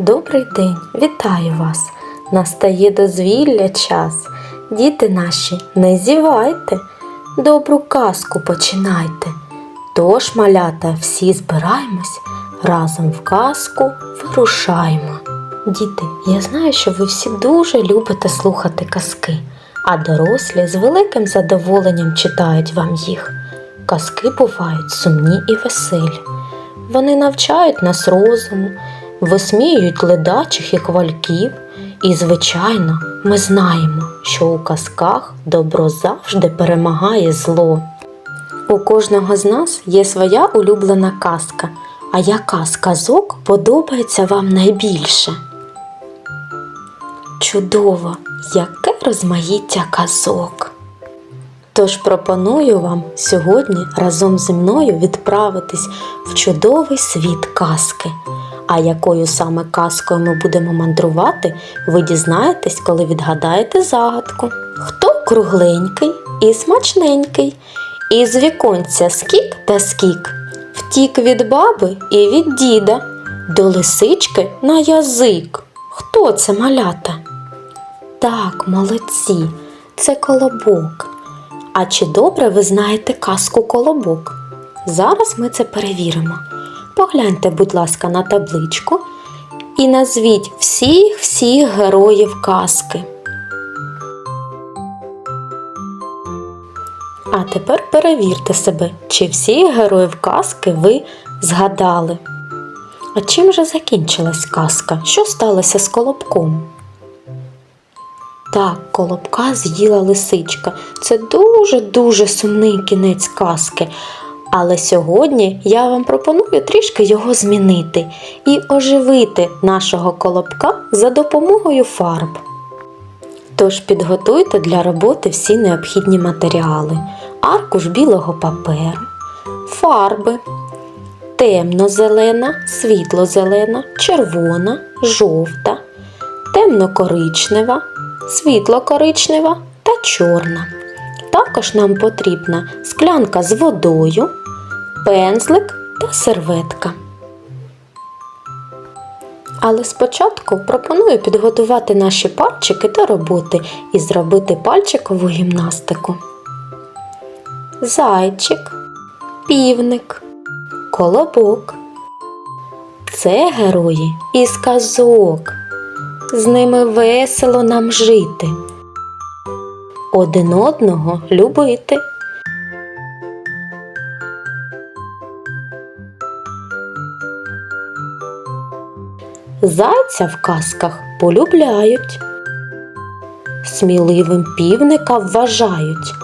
Добрий день, вітаю вас! Настає дозвілля час. Діти наші, не зівайте, добру казку починайте. Тож, малята, всі збираємось, разом в казку вирушаємо. Діти, я знаю, що ви всі дуже любите слухати казки, а дорослі з великим задоволенням читають вам їх. Казки бувають сумні і веселі. Вони навчають нас розуму, висміюють ледачих і квальків. І, звичайно, ми знаємо, що у казках добро завжди перемагає зло. У кожного з нас є своя улюблена казка, а яка з казок подобається вам найбільше? Чудово, яке розмаїття казок! Тож пропоную вам сьогодні разом зі мною відправитись в чудовий світ казки. А якою саме казкою ми будемо мандрувати, ви дізнаєтесь, коли відгадаєте загадку. Хто кругленький і смачненький, із віконця скік та скік, втік від баби і від діда, до лисички на язик. Хто це малята? Так, молодці, це колобок. А чи добре ви знаєте казку колобок? Зараз ми це перевіримо. Погляньте, будь ласка, на табличку і назвіть всіх всіх героїв казки. А тепер перевірте себе, чи всіх героїв казки ви згадали. А чим же закінчилась казка? Що сталося з колобком? Так, колобка з'їла лисичка. Це дуже-дуже сумний кінець казки. Але сьогодні я вам пропоную трішки його змінити і оживити нашого колобка за допомогою фарб. Тож підготуйте для роботи всі необхідні матеріали: аркуш білого паперу, фарби, темно-зелена, світло-зелена, червона, жовта, темно-коричнева, світло-коричнева та чорна. Також нам потрібна склянка з водою, пензлик та серветка. Але спочатку пропоную підготувати наші пальчики та роботи і зробити пальчикову гімнастику. Зайчик, півник, колобок. Це герої із казок. З ними весело нам жити. Один одного любити. Зайця в казках полюбляють, сміливим півника вважають,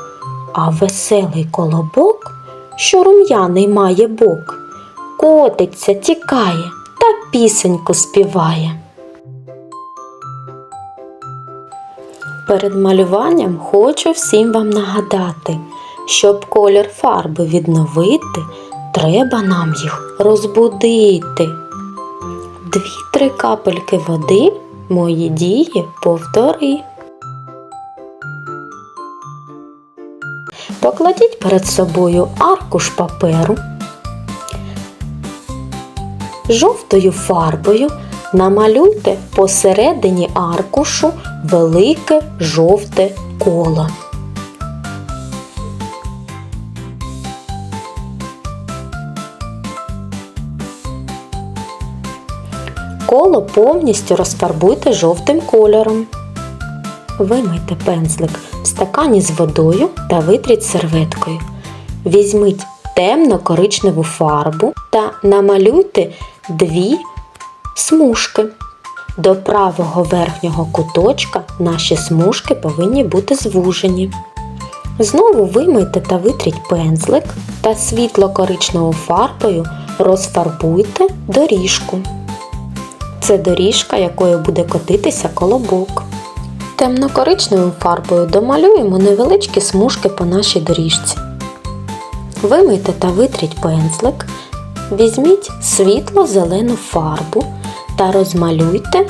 а веселий колобок, що рум'яний має бок, котиться, тікає та пісеньку співає. Перед малюванням хочу всім вам нагадати, щоб колір фарби відновити, треба нам їх розбудити. Дві-три капельки води мої дії повтори. Покладіть перед собою аркуш паперу. Жовтою фарбою намалюйте посередині аркушу велике жовте коло. Коло повністю розфарбуйте жовтим кольором. Вимийте пензлик в стакані з водою та витріть серветкою. Візьміть темно-коричневу фарбу та намалюйте дві смужки. До правого верхнього куточка наші смужки повинні бути звужені. Знову вимийте та витріть пензлик та світло-коричневою фарбою розфарбуйте доріжку. Це доріжка, якою буде котитися колобок. Темно-коричневою фарбою домалюємо невеличкі смужки по нашій доріжці. Вимийте та витріть пензлик, візьміть світло-зелену фарбу та розмалюйте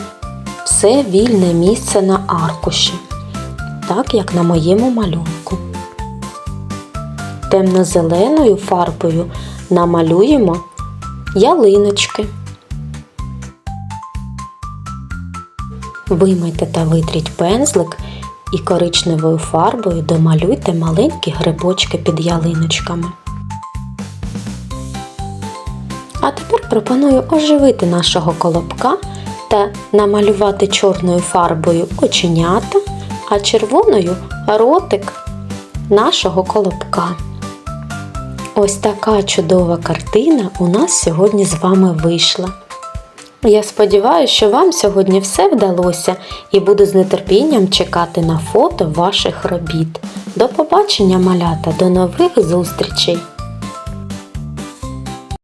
все вільне місце на аркуші, так як на моєму малюнку. Темно-зеленою фарбою намалюємо ялиночки. Вимийте та витріть пензлик і коричневою фарбою домалюйте маленькі грибочки під ялиночками. А тепер пропоную оживити нашого колобка та намалювати чорною фарбою оченята, а червоною ротик нашого колобка. Ось така чудова картина у нас сьогодні з вами вийшла. Я сподіваюся, що вам сьогодні все вдалося і буду з нетерпінням чекати на фото ваших робіт. До побачення, малята, до нових зустрічей!